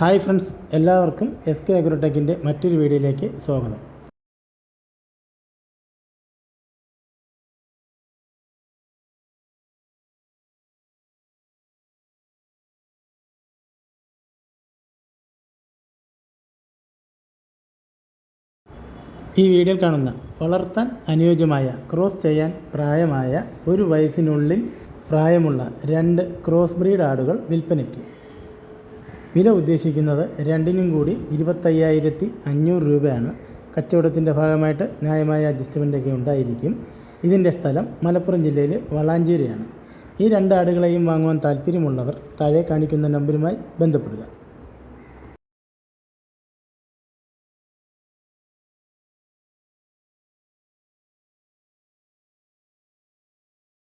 Hi friends എല്ലാവർക്കും S K അഗ്രോടെക്കിന്റെ മറ്റൊരു വീഡിയോയിലേക്ക് സ്വാഗതം. ഈ വീഡിയോയിൽ കാണുന്ന വളർത്താൻ അനുയോജ്യമായ ക്രോസ് ചെയ്യാൻ പ്രായമായ ഒരു വയസ്സിനുള്ളിൽ പ്രായമുള്ള രണ്ട് ക്രോസ് ബ്രീഡ് ആടുകൾ വിൽപ്പനയ്ക്ക്. വില ഉദ്ദേശിക്കുന്നത് രണ്ടിനും കൂടി ഇരുപത്തയ്യായിരത്തി അഞ്ഞൂറ് രൂപയാണ്. കച്ചവടത്തിന്റെ ഭാഗമായിട്ട് ന്യായമായ അഡ്ജസ്റ്റ്മെന്റൊക്കെ ഉണ്ടായിരിക്കും. ഇതിന്റെ സ്ഥലം മലപ്പുറം ജില്ലയിൽ വളാഞ്ചേരിയാണ്. ഈ രണ്ട് ആടുകളെയും വാങ്ങുവാൻ താല്പര്യമുള്ളവർ താഴെ കാണിക്കുന്ന നമ്പരുമായി ബന്ധപ്പെടുക.